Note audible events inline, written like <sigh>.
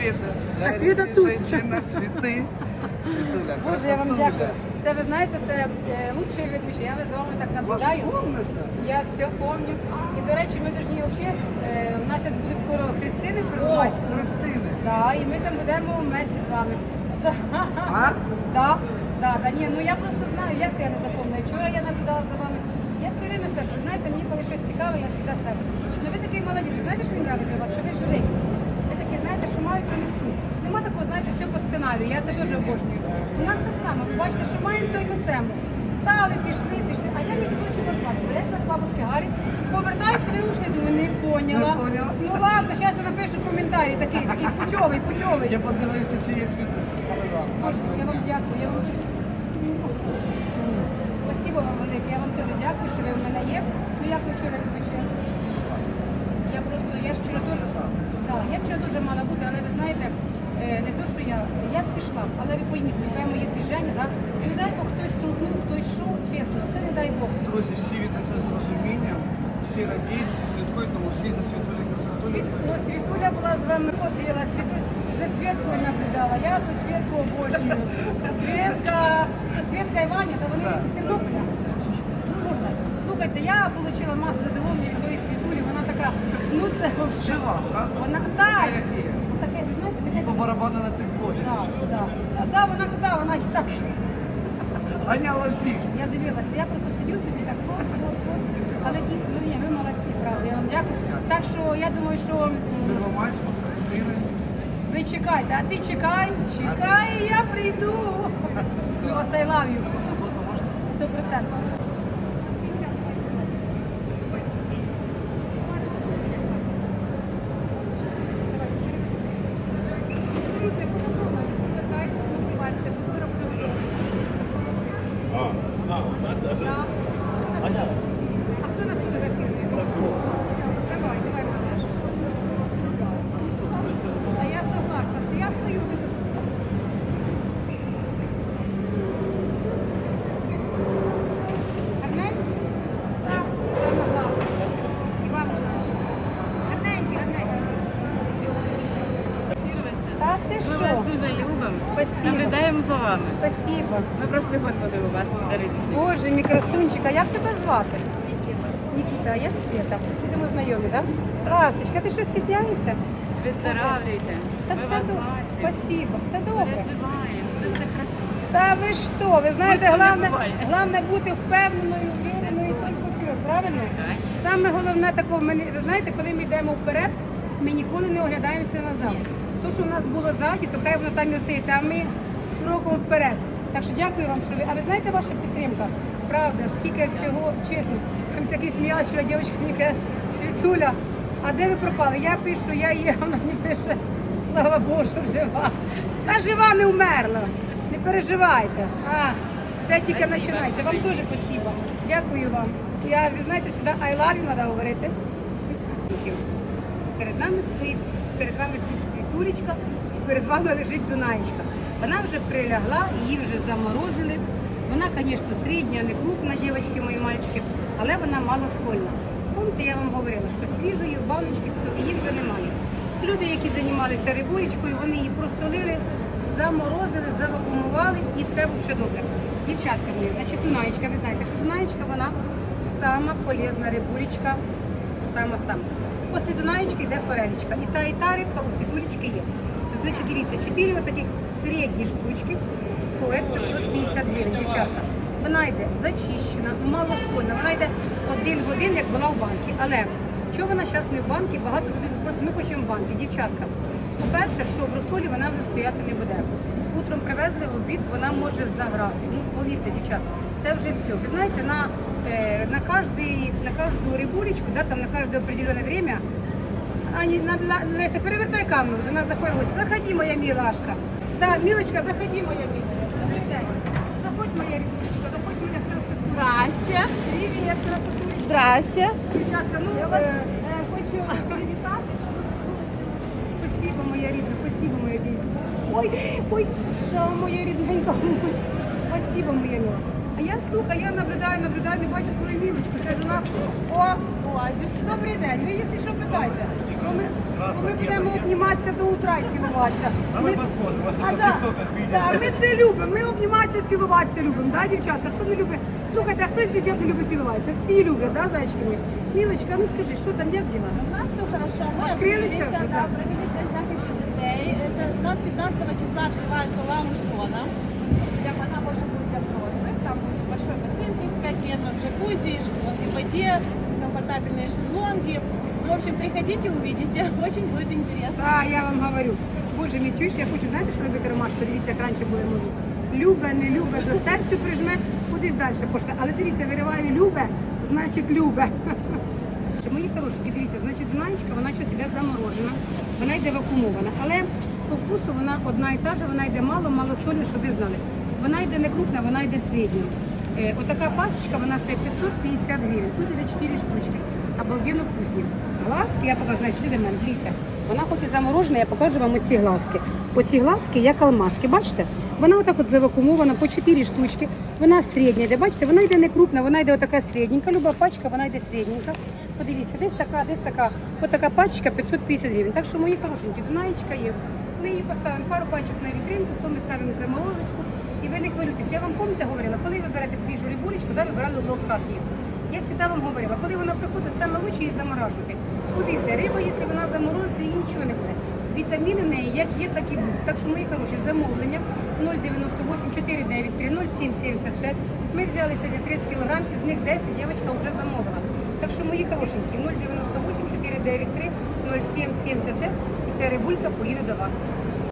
Света. А Света тут. Женщина, цветы. Светуля, Боже, я вам красотуля. дякую. Це ви знаєте, це е, лучший ведучий. Я з вами так наблюдаю. комната. Я все пам'ятаю. І, до речі, ми повинні взагалі, е, у нас зараз буде скоро Христини О. Христини. Да, і ми там будемо вместе з вами. А? <laughs> Да, да, да, ні, ну я просто знаю, як це я не запам'ятаю. Вчора я наблюдала за вами. Я все время скажу, ви знаєте, мені коли щось цікаве, я завжди скажу. Ну ви такий молодець, ви знаєте, що мені нравиться у вас, що ви живий. Ви такі, знаєте, що мають, то несуть. Нема такого, знаєте, все по сценарію, я це дуже обожнюю. У нас так само, ви бачите, що маємо, то й несемо. Стали, пішли, пішли. А я, між прочим, вас бачила. Я йшла до бабушки Гарі, повертаюся, ви ушли, думаю, не поняла. Не поняла. Ну ладно, зараз я напишу коментарі, такий, такий путьовий, путьовий. Я подивився, чи є світ. Я вам дякую. Я вам... Спасибо вам велике. Я вам дуже дякую, що ви в мене є. Ну як ви вчора відпочили? Я просто, я ж вчора дуже, да, я вчора дуже мала бути, але ви знаєте, е, не то, що я, я б пішла, але ви пойміть, нехай движення, да? І не дай Бог хтось толкнув, хтось йшов, чесно, це не дай Бог. Друзі, всі віднесли з розумінням, всі радіють, всі слідкують, тому всі за Світулі красотулю. Світ, ну, Світуля була з вами ходила, Світуля за Світкою наблюдала. Я за Світку обожнюю. Світка, то Світка і Ваня, то вони Так. з Тернополя. Слухайте, я отримала масу задоволення від тої Світулі, вона така, ну це. Жива, правда? Вона так. Така, як є. Таке, ви знаєте, барабану на цих блогерів. Да, да. Да, вона, да, вона і так. Ганяла всіх. Я дивилася, я просто сидю собі так, от, от, от. Але дійсно, ну ні, ви молодці, правда, я вам дякую. Так що я думаю, що Первомайську, Христини. Ви чекайте, а ти чекай, чекай, і я прийду. <laughs> Вас I love you. Сто процентів. А хто нас фотографує? Давай, давай, малыш. А я согласна. Я стою. Гарненькі? Так, саме так. І вам наш. Гарненькі, гарненькі. Та ти Ми що? вас дуже любимо. Спасибо. Наглядаємо за вами. Спасибо. Ми пройшли господи у вас дарити. Боже, мій красунчик, а як тебе звати? Нікіта, а я Света. Будемо знайомі, так? Да? Ласточка, ти що стісняєшся? Виздоравлюйте. Та все добре. Спасибо, все добре. Переживаємо. Все буде хорошо. Та ви що? Ви знаєте, не головне, буває. головне бути впевненою, віреною, і тільки вперед, правильно? Саме головне такого, ви знаєте, коли ми йдемо вперед, ми ніколи не оглядаємося назад. То, що в нас було ззаді, то хай воно там і остається, а ми строком вперед. Так що дякую вам, що ви. А ви знаєте ваша підтримка? Правда, скільки всього, чесно. Там такий сміялась, що дівчинка мені каже, Світуля, а де ви пропали? Я пишу, я є, вона мені пише, слава Богу, що жива. Та жива не вмерла. Не переживайте. А, все тільки починається. Вам дуже спасибо. Дякую вам. Я, ви знаєте, сюди I треба говорити. Перед нами стоїть, перед вами стоїть світулечка, і перед вами лежить Дунаєчка. Вона вже прилягла, її вже заморозили. Вона, звісно, середня, не крупна, дівчатки, мої мальчики, але вона малосольна. Помните, я вам говорила, що свіжої в баночці все, її вже немає. Люди, які займалися рибулечкою, вони її просолили, заморозили, завакумували, і це взагалі добре. Дівчатка мої, значить, Дунаєчка, ви знаєте, що Дунаєчка, вона сама полезна рибулечка, сама-сама. Після Дунаєчки йде форелечка. І та, і та рибка у світулечки є. Значить, дивіться, 4 отаких середні штучки стоять 550 гривень, дівчатка. Вона йде зачищена, малосольна, вона йде один в один, як була в банці. Але чого вона зараз не в банці, багато просто ми хочемо в банки, дівчатка. По-перше, що в розсолі вона вже стояти не буде. Утром привезли в обід, вона може заграти. Ну, повірте, дівчата, це вже все. Ви знаєте, на, е, на, кожний, на кожну рибулечку, да, там, на кожне определенне время, Ані, на, Ла- Леся, перевертай камеру, до нас заходить. Заходи, моя милашка. Да, Милочка, заходи, моя милая. Заходь, моя рибулечка, заходь, моя красотулечка. Здрасте. Привіт, красотулечка. Здрасте. Дівчатка, ну, Я вас е, е, хочу привітати. Спасибо, моя рідна, спасибо, моя рідна. Ой, ой, що моя рідненька. Спасибо, моя мила. А я слухаю, я наблюдаю, наблюдаю, не бачу свою мілочку. Це ж у нас. О, Оазіс. добрий день. Ви, якщо що, питайте. Ну, ми- Ми будемо обніматися до утра і цілуватися. А ми посмотримо, вас А, там в да, тіктоках видно. да, ми це любимо, ми обніматися, цілуватися любимо, да, дівчатка? Хто не любить? Слухайте, а хтось з дівчат не любить цілуватися? Всі люблять, да, зайчики мої? Мілочка, ну скажи, що там, як діла? У нас все хорошо. Мы Открылись открылись, уже, да, да. провели тест-драйв людей. Это у нас 15 числа открывается лаунж большой бассейн 35 метров, джакузи, шезлонги в воде, комфортабельные шезлонги. В общем, приходите, увидите. <laughs> Очень будет интересно. Так, я вам говорю. Боже мій, я хочу, знаєте, що робити ромашку? Дивіться, як раніше були мої. Любе, не любе, до серця прижме, кудись далі пошли. Але дивіться, вириваю любе, значить любе. <laughs> Мої хороші, дивіться, значить, Дунаєчка, вона щось іде заморожена, вона йде вакуумована. Але по вкусу вона одна і та ж, вона йде мало, мало солі, щоб ви знали. Вона йде не крупна, вона йде середня. Е, отака пачечка, вона стоїть 550 гривень. Тут іде 4 штучки. Обалденно вкусні. Глазки, я покажу, знаєте, сюди до мене. Вона хоч і заморожена, я покажу вам оці глазки. Оці глазки, як алмазки, бачите? Вона отак от завакумована по 4 штучки. Вона середня йде, бачите, вона йде не крупна, вона йде отака середненька. Люба пачка, вона йде середненька. Подивіться, десь така, десь така. Отака пачка 550 гривень. Так що мої хорошенькі, Дунаєчка є. Ми її поставимо пару пачок на вітринку, то ми ставимо заморозочку. І ви не хвилюйтесь. Я вам пам'ятаю говорила, коли ви берете свіжу рибулечку, да, вибирали лотках її. Я завжди вам говорила, коли вона приходить, саме лучше її заморажувати. Повірте, риба, якщо вона заморозиться, їй нічого не буде. Вітаміни в неї як є, так і будуть. Так що мої хороші замовлення 098 493 0776. Ми взяли сьогодні 30 кг, із них 10 дівчинка вже замовила. Так що мої хорошенькі 098 493 0776 і ця рибулька поїде до вас.